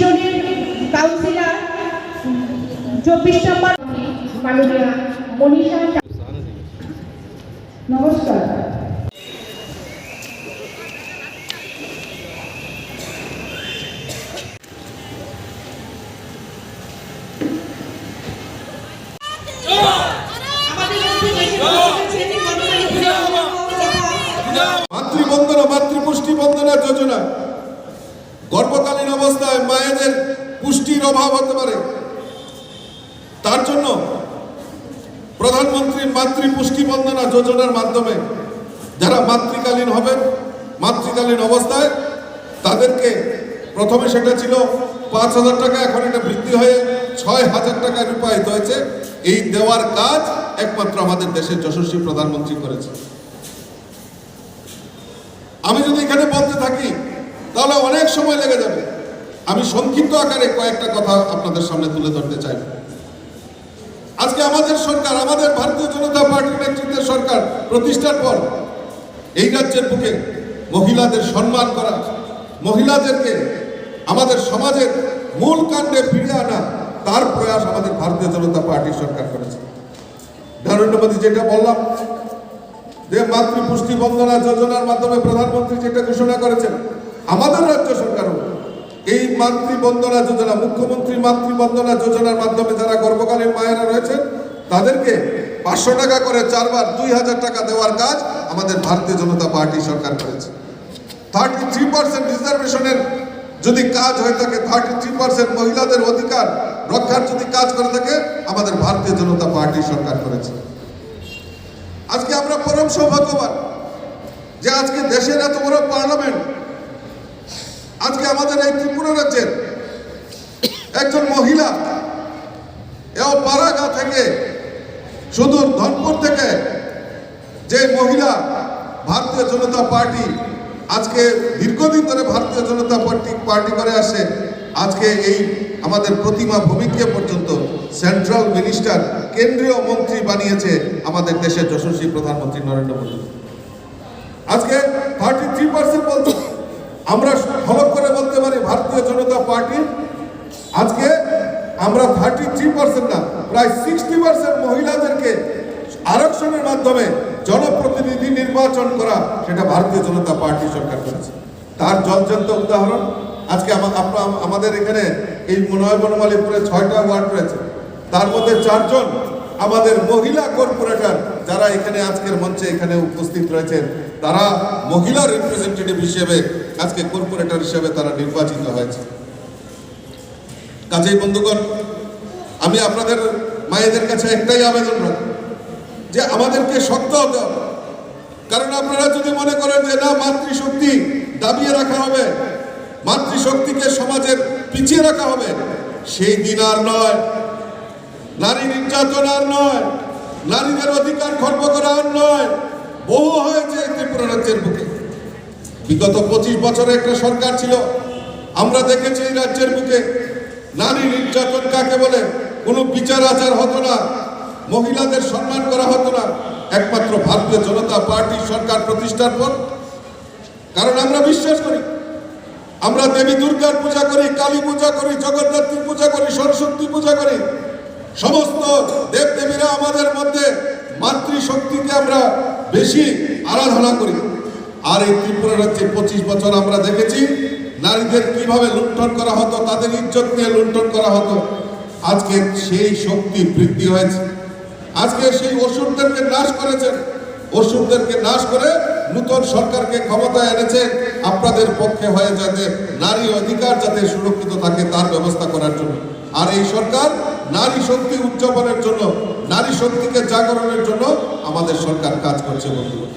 জনের কাউন্সিলর চব্বিশ নম্বর নমস্কার। মাতৃবন্দনা মাতৃপুষ্টি বন্দনা যোজনা। অবস্থায় মায়েদের পুষ্টির অভাব হতে পারে। তার জন্য প্রধানমন্ত্রী মাতৃ পুষ্টি বন্দনা যোজনার মাধ্যমে যারা মাতৃকালীন হবেন মাতৃকালীন অবস্থায় তাদেরকে প্রথমে সেটা ছিল পাঁচ হাজার টাকা, এখন এটা বৃদ্ধি হয়ে ছয় হাজার টাকা রূপায়িত হয়েছে। এই দেওয়ার কাজ একমাত্র আমাদের দেশের যশস্বী প্রধানমন্ত্রী করেছে। আমি যদি এখানে বলতে থাকি, তাহলে অনেক সময় লেগে যাবে। আমি সংক্ষিপ্ত আকারে কয়েকটা কথা আপনাদের সামনে তুলে ধরতে চাই। আজকে আমাদের সরকার, আমাদের ভারতীয় জনতা পার্টির নেতৃত্বের সরকার প্রতিষ্ঠার পর এই রাজ্যের বুকে মহিলাদের সম্মান করা, মহিলাদেরকে আমাদের সমাজের মূল কাণ্ডে ফিরে আনা তার প্রয়াস আমাদের ভারতীয় জনতা পার্টির সরকার করেছে। নরেন্দ্র মোদী যেটা বললাম যে, মাতৃপুষ্টি বন্দনা যোজনার মাধ্যমে প্রধানমন্ত্রী যেটা ঘোষণা করেছেন, আমাদের রাজ্য সরকারও এই মাতৃ বন্দনা যোজনা মুখ্যমন্ত্রী মাতৃ বন্দনা যোজনার মাধ্যমে যারা গর্ভকালীন মায়েরা রয়েছেন, তাদেরকে পাঁচশো টাকা করে চারবার দুই হাজার টাকা দেওয়ার কাজ আমাদের ভারতীয় জনতা পার্টি সরকার করেছে। থার্টি থ্রি পার্সেন্ট রিজার্ভেশনের যদি কাজ হয়ে থাকে থার্টি থ্রি পার্সেন্ট মহিলাদের অধিকার রক্ষার যদি কাজ করে থাকে, আমাদের ভারতীয় জনতা পার্টি সরকার করেছে। আজকে আমরা পরম সৌভাগ্যবান যে আজকে দেশের এত বড় পার্লামেন্ট আজকে আমাদের এই ত্রিপুরা রাজ্যের একজন মহিলা এও পারাগা থেকে সুদূর ধনপুর থেকে যে মহিলা ভারতীয় জনতা পার্টি আজকে দীর্ঘদিন ধরে ভারতীয় জনতা পার্টি পার্টি করে আসে, আজকে এই আমাদের প্রতিমা ভূমিকে পর্যন্ত সেন্ট্রাল মিনিস্টার কেন্দ্রীয় মন্ত্রী বানিয়েছে আমাদের দেশের যশস্বী প্রধানমন্ত্রী নরেন্দ্র মোদী। আজকে থার্টি থ্রি পার্সেন্ট বলছে আমরা হলক করে বলতে পারি ভারতীয় জনতা পার্টি, আজকে আমরা থার্টি থ্রি পার্সেন্ট না, প্রায় সিক্সটি পার্সেন্ট মহিলাদেরকে আরক্ষণের মাধ্যমে জনপ্রতিনিধি নির্বাচন করা সেটা ভারতীয় জনতা পার্টি সরকার করেছে। তার জলজন্ত উদাহরণ, আজকে আমাদের এখানে এই মনোয় বনমালীপুরে ছয়টা ওয়ার্ড রয়েছে। তার মধ্যে চারজন আমাদের মহিলা কর্পোরেটর যারা এখানে আজকের মঞ্চে এখানে উপস্থিত রয়েছেন, তারা মহিলা রিপ্রেজেন্টেটিভ হিসেবে আজকে কর্পোরেটর হিসেবে তারা নির্বাচিত হয়েছে। কাজেই বন্ধুগণ, আমি আপনাদের মায়েদের কাছে একটাই আবেদন রাখব, যে আমাদেরকে শক্ত হতে হবে। কারণ আপনারা যদি মনে করেন যে না, মাতৃশক্তি দাবিয়ে রাখা হবে, মাতৃশক্তিকে সমাজের পিছিয়ে রাখা হবে, সেই দিন আর নয়। নারী নির্যাতন আর নয়, নারীদের অধিকার খর্ব করা আর নয়। বহু হয়েছে ত্রিপুরা রাজ্যের বুকে। বিগত পঁচিশ বছরে একটা সরকার ছিল। আমরা দেখেছি রাজ্যের বুকে নারী নির্যাতন কাকে বলে? কোনো বিচার আচার হতো না। মহিলাদের সম্মান করা হতো না। একমাত্র ভারতীয় জনতা পার্টির সরকার প্রতিষ্ঠার পর। কারণ আমরা বিশ্বাস করি, আমরা দেবী দুর্গার পূজা করি, কালী পূজা করি জগদ্ধাত্রী পূজা করি সরস্বতী পূজা করি। সমস্ত দেব দেবীরা আমাদের মধ্যে মাতৃশক্তিকে আমরা বেশি আরাধনা করি। আর এই ত্রিপুরা রাজ্যে পঁচিশ বছর আমরা দেখেছি নারীদের কীভাবে লুণ্ঠন করা হতো, তাদের ইজ্জত নিয়ে লুণ্ঠন করা হতো। আজকে সেই শক্তি বৃদ্ধি হয়েছে। আজকে সেই অসুরদেরকে নাশ করেছেন অসুরদেরকে নাশ করে নূতন সরকারকে ক্ষমতায় এনেছে। আপনাদের পক্ষে হয়ে যাতে নারী অধিকার যাতে সুরক্ষিত থাকে, তার ব্যবস্থা করার জন্য। আর এই সরকার নারী শক্তি উদযাপনের জন্য, নারী শক্তিকে জাগরণের জন্য আমাদের সরকার কাজ করছে বন্ধুগণ